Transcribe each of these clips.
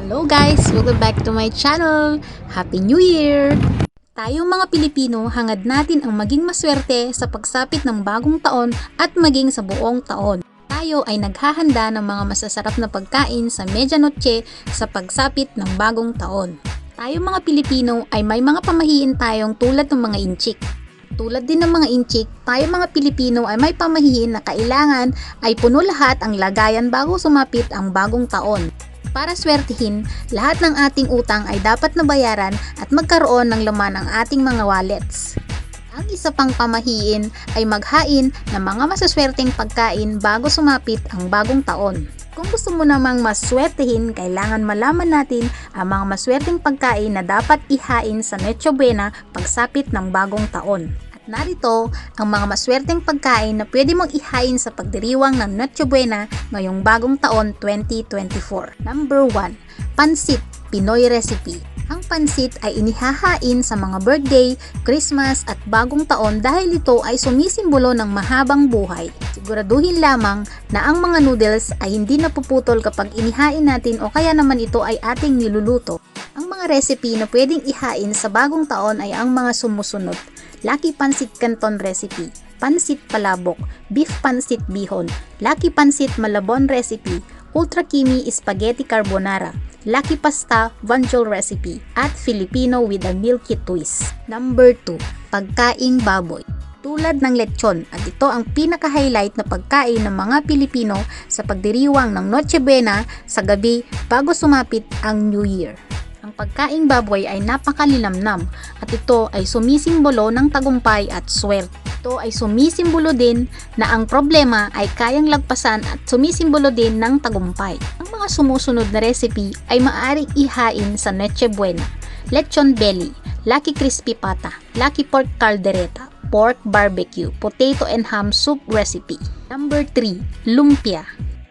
Hello guys! Welcome back to my channel! Happy New Year! Tayong mga Pilipino, hangad natin ang maging maswerte sa pagsapit ng bagong taon at maging sa buong taon. Tayo ay naghahanda ng mga masasarap na pagkain sa Medianoche sa pagsapit ng bagong taon. Tayong mga Pilipino ay may mga pamahiin tayong tulad ng mga inchik. Tulad din ng mga inchik, tayo mga Pilipino ay may pamahiin na kailangan ay puno lahat ang lagayan bago sumapit ang bagong taon. Para swertihin, lahat ng ating utang ay dapat nabayaran at magkaroon ng laman ang ating mga wallets. Ang isa pang pamahiin ay maghain ng mga masaswerteng pagkain bago sumapit ang bagong taon. Kung gusto mo namang maswertihin, kailangan malaman natin ang mga maswerteng pagkain na dapat ihain sa Noche Buena pagsapit ng bagong taon. Narito ang mga maswerteng pagkain na pwede mong ihain sa pagdiriwang ng Noche Buena ngayong bagong taon 2024. Number 1. Pansit, Pinoy Recipe. Ang pansit ay inihahain sa mga birthday, Christmas at bagong taon dahil ito ay sumisimbolo ng mahabang buhay. Siguraduhin lamang na ang mga noodles ay hindi napuputol kapag inihain natin o kaya naman ito ay ating niluluto. Ang mga recipe na pwedeng ihain sa bagong taon ay ang mga sumusunod. Lucky Pansit Canton Recipe, Pansit Palabok, Beef Pansit Bihon, Lucky Pansit Malabon Recipe, Ultra Kimi Spaghetti Carbonara, Lucky Pasta Vanjol Recipe, at Filipino with a Milky Twist. Number 2. Pagkaing baboy tulad ng lechon at ito ang pinaka-highlight na pagkain ng mga Pilipino sa pagdiriwang ng Noche Buena sa gabi bago sumapit ang New Year. Ang pagkaing baboy ay napakalilamnam at ito ay sumisimbolo ng tagumpay at swerte. Ito ay sumisimbolo din na ang problema ay kayang lagpasan at sumisimbolo din ng tagumpay. Ang mga sumusunod na recipe ay maaaring ihain sa Noche Buena. Lechon belly, Lucky Crispy Pata, Lucky Pork Caldereta, Pork Barbecue, Potato and Ham Soup Recipe. Number 3. Lumpia.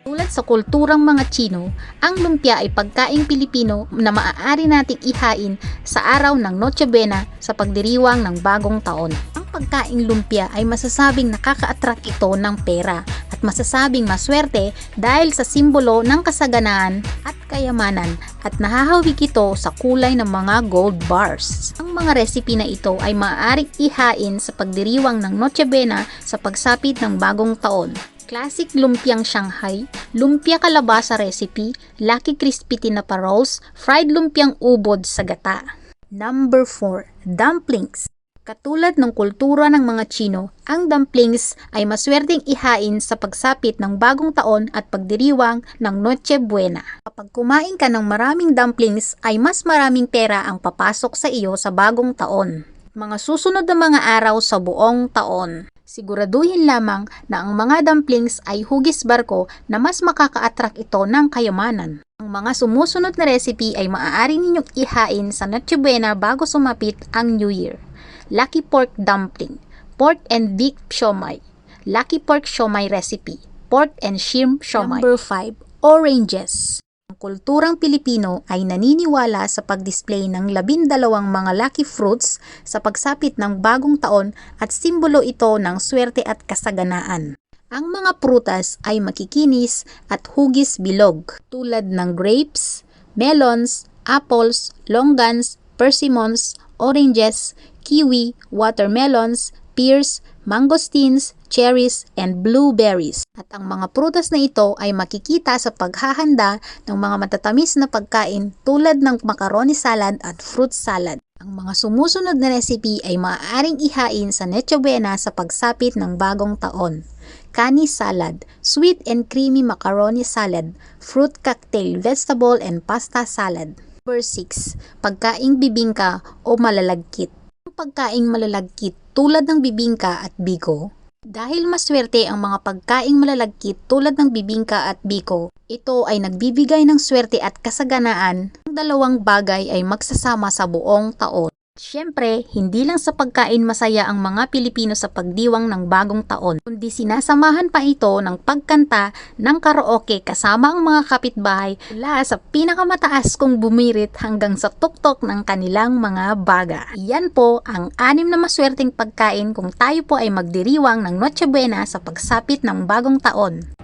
Tulad sa kulturang mga Chino, ang lumpia ay pagkaing Pilipino na maaari nating ihain sa araw ng Noche Buena sa pagdiriwang ng bagong taon. Ang pagkaing lumpia ay masasabing nakaka-attract ito ng pera at masasabing maswerte dahil sa simbolo ng kasaganaan at kayamanan at nahahawig ito sa kulay ng mga gold bars. Ang mga recipe na ito ay maaaring ihain sa pagdiriwang ng Noche Buena sa pagsapit ng bagong taon. Classic lumpiang Shanghai, lumpia kalabasa recipe, Lucky Crispy Tinapa Rolls, fried lumpiang ubod sa gata. Number 4. Dumplings. Katulad ng kultura ng mga Chino, ang dumplings ay maswerteng ihain sa pagsapit ng bagong taon at pagdiriwang ng Noche Buena. Kapag kumain ka ng maraming dumplings ay mas maraming pera ang papasok sa iyo sa bagong taon. Mga susunod na mga araw sa buong taon. Siguraduhin lamang na ang mga dumplings ay hugis barko na mas makaka-attract ito ng kayamanan. Ang mga sumusunod na recipe ay maaari ninyong ihain sa Noche Buena bago sumapit ang New Year. Lucky Pork Dumpling, Pork and Beef Siomai, Lucky Pork Siomai Recipe, Pork and Shrimp Siomai. Number 5. Oranges. Ang kulturang Pilipino ay naniniwala sa pag-display ng labindalawang mga lucky fruits sa pagsapit ng bagong taon at simbolo ito ng swerte at kasaganaan. Ang mga prutas ay makikinis at hugis bilog tulad ng grapes, melons, apples, longgans, persimmons, oranges, kiwi, watermelons, pears, mangosteens, cherries, and blueberries. At ang mga prutas na ito ay makikita sa paghahanda ng mga matatamis na pagkain tulad ng macaroni salad at fruit salad. Ang mga sumusunod na recipe ay maaaring ihain sa Noche Buena sa pagsapit ng bagong taon. Kani salad, sweet and creamy macaroni salad, fruit cocktail, vegetable and pasta salad. Number 6. Pagkaing bibingka o malalagkit. Ang pagkaing malalagkit tulad ng bibingka at biko dahil maswerte ang mga pagkaing malalagkit tulad ng bibingka at biko, ito ay nagbibigay ng swerte at kasaganaan. Ang dalawang bagay ay magsasama sa buong taon. Siyempre, hindi lang sa pagkain masaya ang mga Pilipino sa pagdiwang ng bagong taon, kundi sinasamahan pa ito ng pagkanta ng karaoke kasama ang mga kapitbahay mula sa pinakamataas kong bumirit hanggang sa tuktok ng kanilang mga baga. Iyan po ang anim na maswerteng pagkain kung tayo po ay magdiriwang ng Noche Buena sa pagsapit ng bagong taon.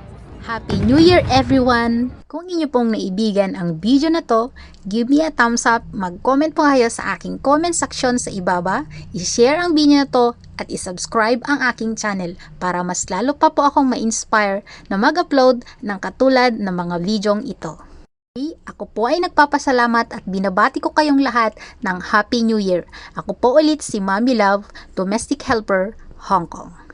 Happy New Year everyone! Kung inyo pong naibigan ang video na to, give me a thumbs up, mag-comment po kayo sa aking comment section sa ibaba, i-share ang video na to at isubscribe ang aking channel para mas lalo pa po akong ma-inspire na mag-upload ng katulad ng mga videong ito. Ako po ay nagpapasalamat at binabati ko kayong lahat ng Happy New Year. Ako po ulit si Mommy Love, Domestic Helper, Hong Kong.